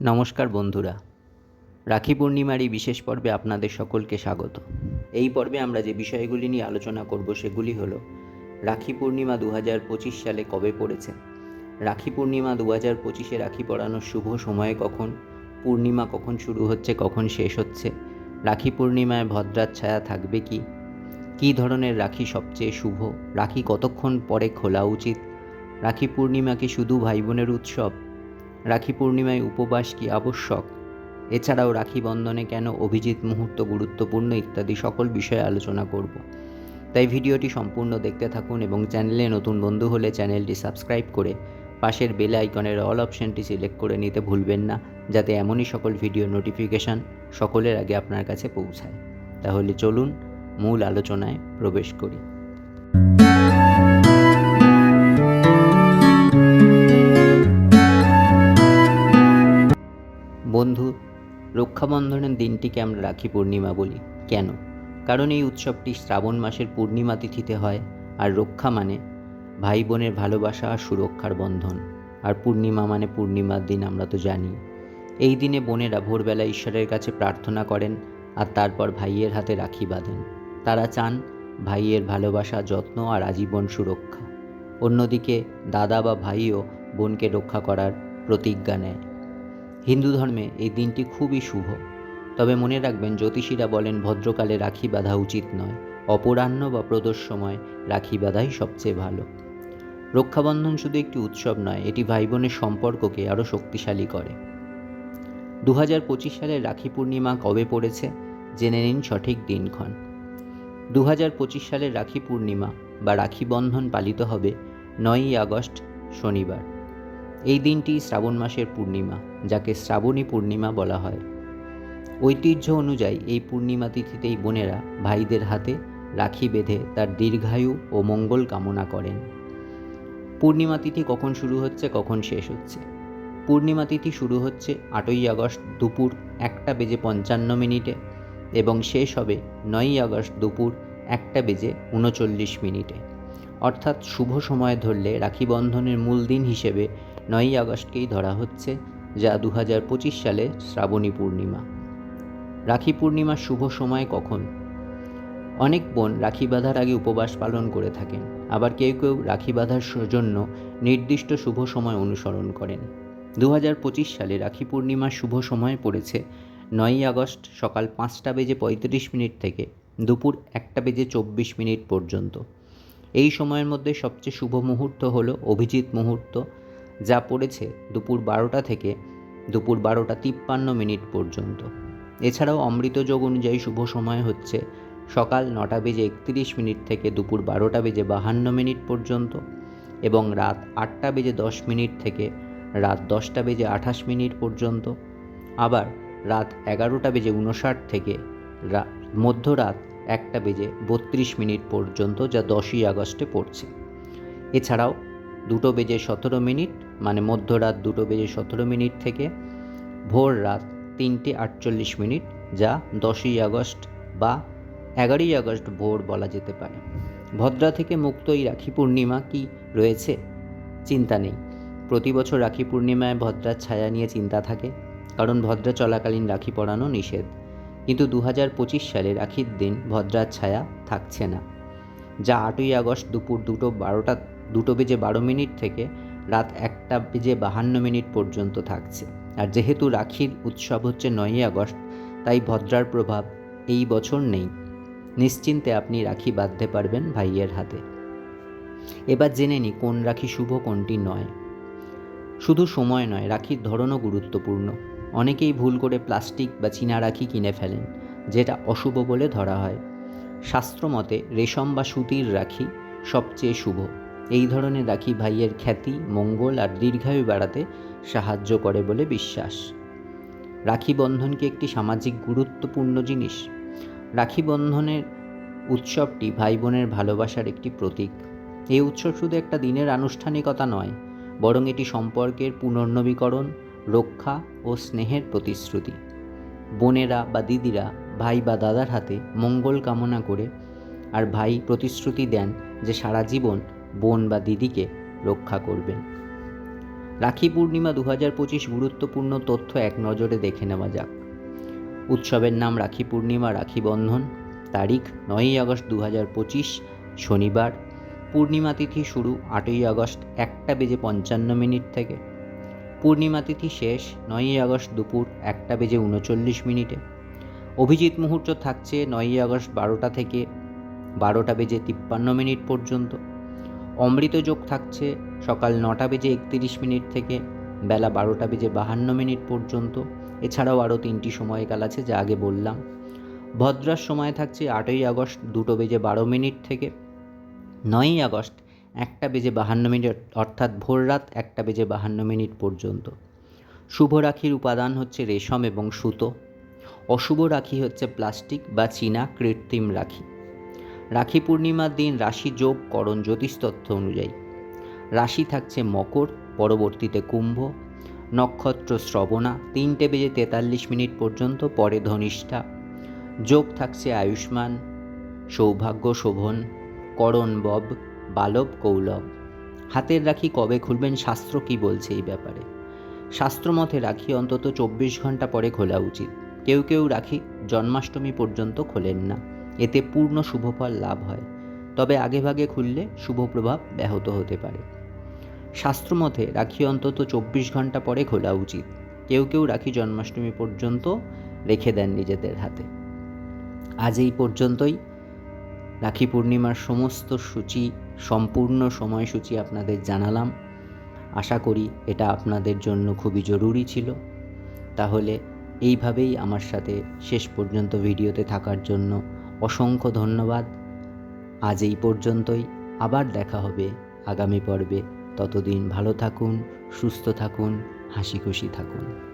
নমস্কার বন্ধুরা। রাখি পূর্ণিমার এই বিশেষ পর্বে আপনাদের সকলকে স্বাগত। এই পর্বে আমরা যে বিষয়গুলি নিয়ে আলোচনা করব সেগুলি হলো, রাখি পূর্ণিমা দু পঁচিশ সালে কবে পড়েছে? রাখি পূর্ণিমা দু হাজার পঁচিশে রাখি পড়ানোর শুভ সময় কখন? পূর্ণিমা কখন শুরু হচ্ছে, কখন শেষ হচ্ছে? রাখি পূর্ণিমায় ভদ্রার ছায়া থাকবে কি? কী ধরনের রাখি সবচেয়ে শুভ? রাখি কতক্ষণ পরে খোলা উচিত? রাখি পূর্ণিমা কি শুধু ভাই বোনের উৎসব রাখি পূর্ণিমায় উপবাস কি আবশ্যক? এছাড়াও রাখি বন্ধনে কেন অভিজিৎ মুহূর্ত গুরুত্বপূর্ণ ইত্যাদি সকল বিষয়ে আলোচনা করব। তাই ভিডিওটি সম্পূর্ণ দেখতে থাকুন এবং চ্যানেলে নতুন বন্ধু হলে চ্যানেলটি সাবস্ক্রাইব করে পাশের বেল আইকনের অল অপশনটি সিলেক্ট করে নিতে ভুলবেন না, যাতে এমনই সকল ভিডিও নোটিফিকেশান সকলের আগে আপনার কাছে পৌঁছায়। তাহলে চলুন মূল আলোচনায় প্রবেশ করি। বন্ধু, রক্ষাবন্ধনের দিনটিকে আমরা রাখি পূর্ণিমা বলি। কেন? কারণ এই উৎসবটি শ্রাবণ মাসের পূর্ণিমা তিথিতে হয়, আর রক্ষা মানে ভাই বোনের ভালোবাসা আর সুরক্ষার বন্ধন। আর পূর্ণিমা মানে পূর্ণিমার দিন আমরা তো জানি। এই দিনে বোনেরা ভোরবেলা ঈশ্বরের কাছে প্রার্থনা করেন আর তারপর ভাইয়ের হাতে রাখি বাঁধেন। তারা চান ভাইয়ের ভালোবাসা, যত্ন আর আজীবন সুরক্ষা। অন্যদিকে দাদা বা ভাইও বোনকে রক্ষা করার প্রতিজ্ঞা নেয়। হিন্দু ধর্মে এই দিনটি খুবই শুভ। তবে মনে রাখবেন, জ্যোতিষীরা বলেন, ভদ্রকালে রাখি বাঁধা উচিত নয়, অপরাহ্ন বা প্রদোষ সময় রাখি বাঁধাই সবচেয়ে ভালো। রক্ষাবন্ধন শুধু একটি উৎসব নয়, এটি ভাই বোনের সম্পর্ককে আরও শক্তিশালী করে। দু হাজার পঁচিশ সালের রাখি পূর্ণিমা কবে পড়েছে? জেনে নিন সঠিক দিনক্ষণ। দু হাজার পঁচিশ সালের রাখি পূর্ণিমা বা রাখি বন্ধন পালিত হবে নয়ই আগস্ট, শনিবার। এই দিনটি শ্রাবণ মাসের পূর্ণিমা, যাকে শ্রাবণী পূর্ণিমা বলা হয়। ঐতিহ্য অনুযায়ী এই পূর্ণিমা তিথিতেই বোনেরা ভাইদের হাতে রাখি বেঁধে তার দীর্ঘায়ু ও মঙ্গল কামনা করেন। পূর্ণিমা তিথি কখন শুরু হচ্ছে, কখন শেষ হচ্ছে? পূর্ণিমা তিথি শুরু হচ্ছে আটই আগস্ট দুপুর একটা বেজে পঞ্চান্ন মিনিটে এবং শেষ হবে নয়ই আগস্ট দুপুর একটা বেজে উনচল্লিশ মিনিটে। অর্থাৎ শুভ সময় ধরলে রাখি বন্ধনের মূল দিন হিসেবে নয়ই আগস্টকেই ধরা হচ্ছে, যা দু হাজার পঁচিশ সালে শ্রাবণী পূর্ণিমা। রাখি পূর্ণিমার শুভ সময় কখন? অনেক বোন রাখি বাঁধার আগে উপবাস পালন করে থাকেন, আবার কেউ কেউ রাখি বাঁধার জন্য নির্দিষ্ট শুভ সময় অনুসরণ করেন। দু হাজার পঁচিশ সালে রাখি পূর্ণিমার শুভ সময় পড়েছে নয়ই আগস্ট সকাল পাঁচটা বেজে পঁয়ত্রিশ মিনিট থেকে দুপুর একটা বেজে চব্বিশ মিনিট পর্যন্ত। এই সময়ের মধ্যে সবচেয়ে শুভ মুহূর্ত হলো অভিজিৎ মুহূর্ত যা পড়েছে দুপুর বারোটা থেকে দুপুর বারোটা তিপ্পান্ন মিনিট পর্যন্ত। এছাড়াও অমৃত যোগ অনুযায়ী শুভ সময় হচ্ছে সকাল নটা বেজে একত্রিশ মিনিট থেকে দুপুর বারোটা বেজে বাহান্ন মিনিট পর্যন্ত এবং রাত আটটা বেজে দশ মিনিট থেকে রাত দশটা বেজে আঠাশ মিনিট পর্যন্ত। আবার রাত এগারোটা বেজে উনষাট থেকে মধ্যরাত একটা বেজে বত্রিশ মিনিট পর্যন্ত যা দশই আগস্টে পড়ছে। এছাড়াও দুটো বেজে সতেরো মিনিট মানে মধ্যরাত দুটো বেজে সতেরো মিনিট থেকে ভোর রাত তিনটে আটচল্লিশ মিনিট, যা দশই আগস্ট বা এগারোই আগস্ট ভোর বলা যেতে পারে। ভদ্রা থেকে মুক্ত এই রাখি পূর্ণিমা কি রয়েছে? চিন্তা নেই। প্রতি বছর রাখি পূর্ণিমায় ভদ্রার ছায়া নিয়ে চিন্তা থাকে, কারণ ভদ্রা চলাকালীন রাখি পরানো নিষেধ। কিন্তু দু হাজার পঁচিশ সালে রাখির দিন ভদ্রার ছায়া থাকছে না। যা আটই আগস্ট দুপুর দুটো বারোটা দুটো বেজে বারো মিনিট থেকে রাত একটা বেজে বাহান্ন মিনিট পর্যন্ত থাকছে। আর যেহেতু রাখির উৎসব হচ্ছে নয়ই আগস্ট, তাই ভদ্রার প্রভাব এই বছর নেই। নিশ্চিন্তে আপনি রাখি বাঁধতে পারবেন ভাইয়ের হাতে। এবার জেনে নিই কোন রাখি শুভ, কোনটি নয়। শুধু সময় নয়, রাখির ধরনও গুরুত্বপূর্ণ। অনেকেই ভুল করে প্লাস্টিক বা চীনা রাখি কিনে ফেলেন, যেটা অশুভ বলে ধরা হয়। শাস্ত্রমতে রেশম বা সুতির রাখি সবচেয়ে শুভ। এই ধরনের রাখি ভাইয়ের খ্যাতি, মঙ্গল আর দীর্ঘায়ু বাড়াতে সাহায্য করে বলে বিশ্বাস। রাখি বন্ধনকে একটি সামাজিক গুরুত্বপূর্ণ জিনিস। রাখি বন্ধনের উৎসবটি ভাই বোনের ভালোবাসার একটি প্রতীক। এই উৎসব শুধু একটা দিনের আনুষ্ঠানিকতা নয়, বরং এটি সম্পর্কের পুনর্নবীকরণ, রক্ষা ও স্নেহের প্রতিশ্রুতি। বোনেরা বা দিদিরা, ভাই বা দাদার হাতে মঙ্গল কামনা করে আর ভাই প্রতিশ্রুতি দেন যে সারা জীবন বোন বা দিদিকে রক্ষা করবেন। রাখি পূর্ণিমা দু হাজার পঁচিশ গুরুত্বপূর্ণ তথ্য এক নজরে দেখে নেওয়া যাক। উৎসবের নাম রাখি পূর্ণিমা, রাখি বন্ধন। তারিখ নয়ই আগস্ট দু হাজার পঁচিশ, শনিবার। পূর্ণিমা তিথি শুরু আটই আগস্ট একটা বেজে পঞ্চান্ন মিনিট থেকে। পূর্ণিমা তিথি শেষ নয়ই আগস্ট দুপুর একটা বেজে উনচল্লিশ মিনিটে। অভিজিৎ মুহূর্ত থাকছে নয়ই আগস্ট বারোটা থেকে বারোটা বেজে তিপ্পান্ন মিনিট পর্যন্ত। অমৃত যোগ থাকছে সকাল নটা বেজে একতিরিশ মিনিট থেকে বেলা বারোটা বেজে বাহান্ন মিনিট পর্যন্ত। এছাড়াও আরও তিনটি সময়কাল আছে যা আগে বললাম। ভদ্রার সময় থাকছে আটই আগস্ট দুটো বেজে বারো মিনিট থেকে নয়ই আগস্ট একটা বেজে বাহান্ন মিনিট, অর্থাৎ ভোর রাত একটা বেজে বাহান্ন মিনিট পর্যন্ত। শুভ রাখির উপাদান হচ্ছে রেশম এবং সুতো। অশুভ রাখি হচ্ছে প্লাস্টিক বা চীনা কৃত্রিম রাখি। রাখি পূর্ণিমার দিন রাশি যোগ করণ জ্যোতিষ জ্যোতিষতত্ত্ব অনুযায়ী। রাশি থাকছে মকর, পরবর্তীতে কুম্ভ, নক্ষত্র শ্রবণা, তিনটে বেজে তেতাল্লিশ মিনিট পর্যন্ত পরে ধনিষ্ঠা। যোগ থাকছে আয়ুষ্মান, সৌভাগ্য শোভন, করণ বব, বালব কৌলব। হাতের রাখি কবে খুলবেন শাস্ত্র কি বলছে এই ব্যাপারে? শাস্ত্রমতে রাখি অন্তত চব্বিশ ঘণ্টা পরে খোলা উচিত। কেউ কেউ রাখি জন্মাষ্টমী পর্যন্ত খোলেন না। এতে পূর্ণ শুভফল লাভ হয়। তবে আগেভাগে খুললে শুভ প্রভাব ব্যাহত হতে পারে। শাস্ত্রমতে রাখি অন্তত চব্বিশ ঘণ্টা পরে খোলা উচিত। কেউ কেউ রাখি জন্মাষ্টমী পর্যন্ত রেখে দেন নিজেদের হাতে। আজ এই পর্যন্তই। রাখি পূর্ণিমার সমস্ত সূচি, সম্পূর্ণ সময়সূচি আপনাদের জানালাম। আশা করি এটা আপনাদের জন্য খুবই জরুরি ছিল। তাহলে এইভাবেই আমার সাথে শেষ পর্যন্ত ভিডিওতে থাকার জন্য অসংখ্য ধন্যবাদ। আজ এই পর্যন্তই। আবার দেখা হবে আগামী পর্বে। ততদিন ভালো থাকুন, সুস্থ থাকুন হাসি খুশি থাকুন।